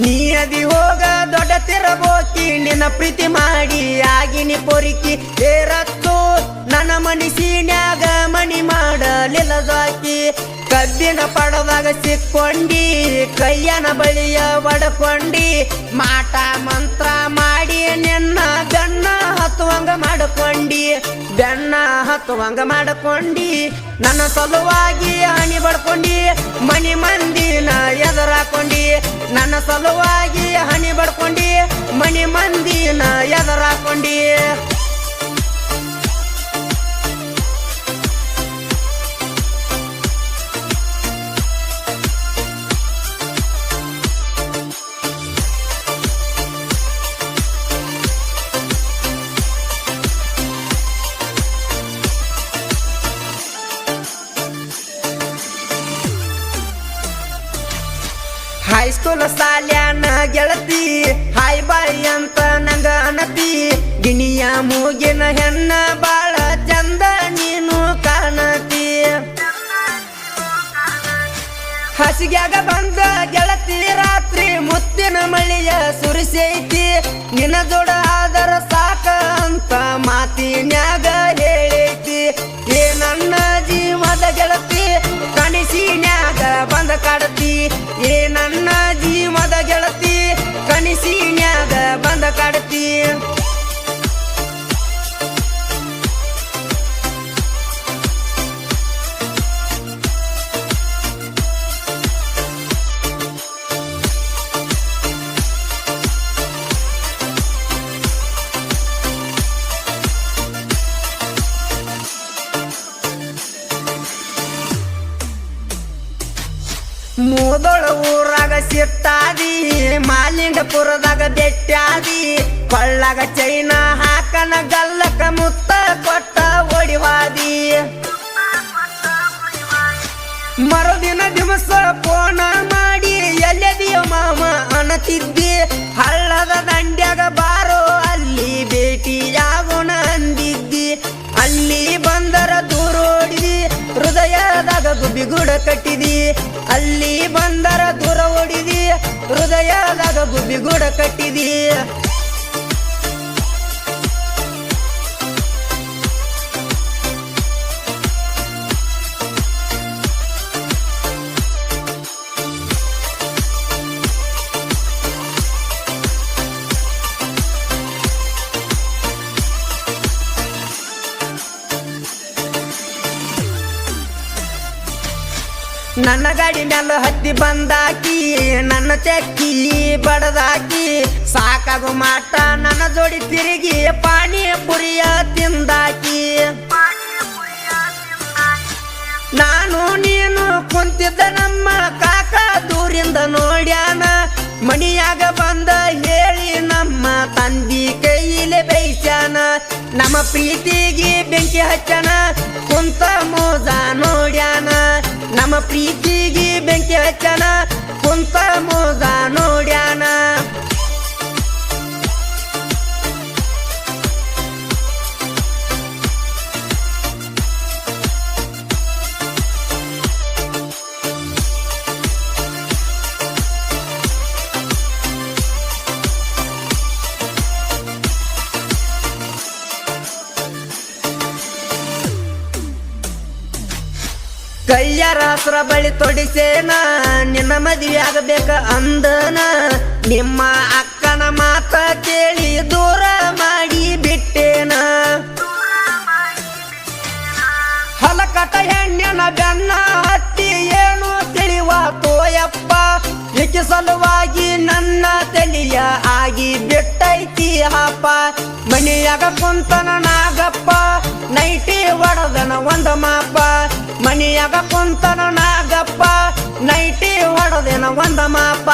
ನದಿ ಹೋಗ ದೊಡ್ಡ ತಿರಬೋಕಿ ನಿನ್ನ ಪ್ರೀತಿ ಮಾಡಿ ಆಗಿನಿ ಪೊರಿಕಿ. ಏರತ್ತು ನನ್ನ ಮನಿಸಿನ್ಯಾಗ ಮಣಿ ಮಾಡಲಿಲ್ಲ ಜಾಕಿ. ಕಬ್ಬಿನ ಪಡದಾಗ ಸಿಕ್ಕೊಂಡಿ ಕೈಯನ ಬಳಿಯ ಒಡಕೊಂಡಿ. ಮಾಟ ಮಂತ್ರ ಮಾಡಿ ನಿನ್ನ ಬೆನ್ನ ಹತ್ತುವಂಗ ಮಾಡಿಕೊಂಡಿ. ಬೆನ್ನ ಹತ್ತುವಂಗ ಮಾಡಕೊಂಡಿ, ನನ್ನ ಸಲುವಾಗಿ ಹಣಿ ಬಡ್ಕೊಂಡಿ ಮನಿ ಮಂದಿನ ಎದುರಾಕೊಂಡಿ. ನನ್ನ ಸಲುವಾಗಿ ಹಣಿ ಬಡ್ಕೊಂಡಿ ಮನಿ ಮಂದಿನ ಎದುರಾಕೊಂಡಿ. ಹೈಸ್ಕೂಲ್ ಸಾಲ್ಯಾನ ಗೆಳತಿ ಹಾಯ್ ಬಾಯ್ ಅಂತ ನಂಗ ಅನತಿ. ಗಿಣಿಯ ಮೂಗಿನ ಹೆಣ್ಣ ಬಾಳ ಚಂದ ನೀನು ಕಾಣತಿ. ಹಸಿಗ್ಯಾಗ ಬಂದ ಗೆಳತಿ, ರಾತ್ರಿ ಮುತ್ತಿನ ಮಳಿಯ ಸುರಿಸೈತಿ. ನಿನ್ನ ಜೋಡ ಆದರ ಸಾಕ ಅಂತ ಮಾತಿನ್ಯಾಗ ಬಂದ ಕಾಡತಿ. ಮೂದೊಳ ಊರಾಗ ಸಿಟ್ಟಾದಿ ಮಾಲಿಂಗಪುರದಾಗ ಬೆಟ್ಟಾದಿ ಕೊಳ್ಳಾಗ ಚೈನಾ ಹಾಕನ ಗಲ್ಲಕ ಮುತ್ತ ಕೊಟ್ಟ ಒಡಿವಾದಿ. ಮರುದಿನ ದಿವಸ ಫೋನ ಮಾಡಿ ಎಲ್ಲದಿಯ ಮಾಮ ಅನತಿದ್ದಿ ಹಳ್ಳದ ದಂಡ್ಯಾಗ ಬಾರೋ ಅಲ್ಲಿ ಭೇಟಿಯಾಗೋಣ ಅಂದಿದ್ದಿ ಅಲ್ಲಿ ಬಂದರ ದೂರೋಡಿದಿ ಹೃದಯದಾಗ ಗುಬ್ಬಿಗೂಡ ಕಟ್ಟಿದಿ ಬಂದರ ದೂರ ಓಡಿದಿ ಹೃದಯದಾಗ ಗುಬ್ಬಿಗೂಡ ಕಟ್ಟಿದಿ. ನನ್ನ ಗಾಡಿ ಮ್ಯಾಲ ಹತ್ತಿ ಬಂದಾಕಿ, ನನ್ನ ಚಕ್ಕಿ ಬಡದಾಕಿ, ಸಾಕಾಗು ಮಾಟ ನನ್ನ ಜೋಡಿ ತಿರುಗಿ ಪಾನಿ ಪುರಿಯ ತಿಂದಾಕಿ. ನಾನು ನೀನು ಕುಂತಿದ್ದ ನಮ್ಮ ಕಾಕ ದೂರಿಂದ ನೋಡ್ಯಾನ, ಮಣಿಯಾಗ ಬಂದ ಹೇಳಿ ನಮ್ಮ ತಂದಿ ಕೈಲಿ ಬೈಸ್ಯಾನ ನಮ್ಮ ಪ್ರೀತಿಗೆ ಬೆಂಕಿ ಹಚ್ಚನ ನಮ್ಮ ಪ್ರೀತಿಗೆ ಬೆಂಕಿ ಹಚ್ಚನ ಕುಂತ ಕೈಯರ ಹಸ್ರ ಬಳಿ ತೊಡಿಸೇನ, ನಿನ್ನ ಮದುವೆ ಆಗಬೇಕ ಅಂದನ. ನಿಮ್ಮ ಅಕ್ಕನ ಮಾತ ಕೇಳಿ ದೂರ ಮಾಡಿ ಬಿಟ್ಟೇನ. ಹಲಕಟ ಹೆಣ್ಣಿನ ಬೆನ್ನ ಹತ್ತಿ ಏನು ತಿಳಿವ ತೋಯಪ್ಪ ಹೆಚ್ಚು ಸಲುವಾಗಿ ನನ್ನ ತಲಿಯ ಆಗಿ ಬಿಟ್ಟೈತಿ ಹಾಪ. ಮನೆಯಾಗ ಕುಂತನ ನಾಗಪ್ಪ. ನೈಟಿ ಒಡದನ ಒಂದ ಮಾಪ ಮನಿಯಾಗ ಕುಂತನ ನಾಗಪ್ಪ. ನೈಟಿ ಹೊಡೆದನ ಒಂದ ಮಾಪ.